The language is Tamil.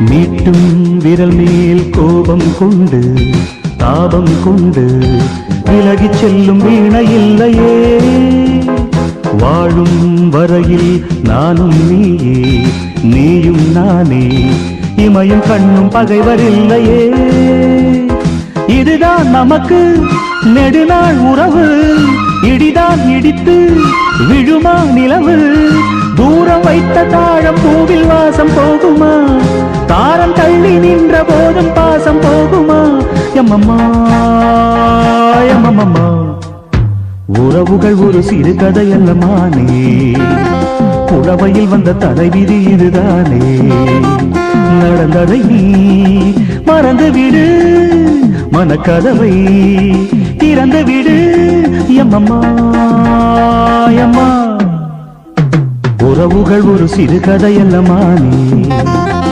நீட்டும் விரல் மேல் கோபம் கொண்டு தாபம் கொண்டு விலகி செல்லும் வீணை இல்லையே. வாழும் வரையில் நானும் நீயே நீயும் நானே இமையும் கண்ணும் பகைவர் இல்லையே. இதுதான் நமக்கு நெடுநாள் உறவு இடிதான் இடித்து விழுமா நிலவு தூரம் வைத்த தாழம் பூவில் வாசம் போகுமா? எம்மம்மா எம்மம்மா உறவுகள் ஒரு சிறு கதையல்ல மானே புலவையில் வந்த தலைவிதி இதுதானே. நடந்ததை நீ மறந்து விடு மனக்கதவை திறந்து விடு எம்மம்மா எம்மா உறவுகள் ஒரு சிறு கதையல்ல மானே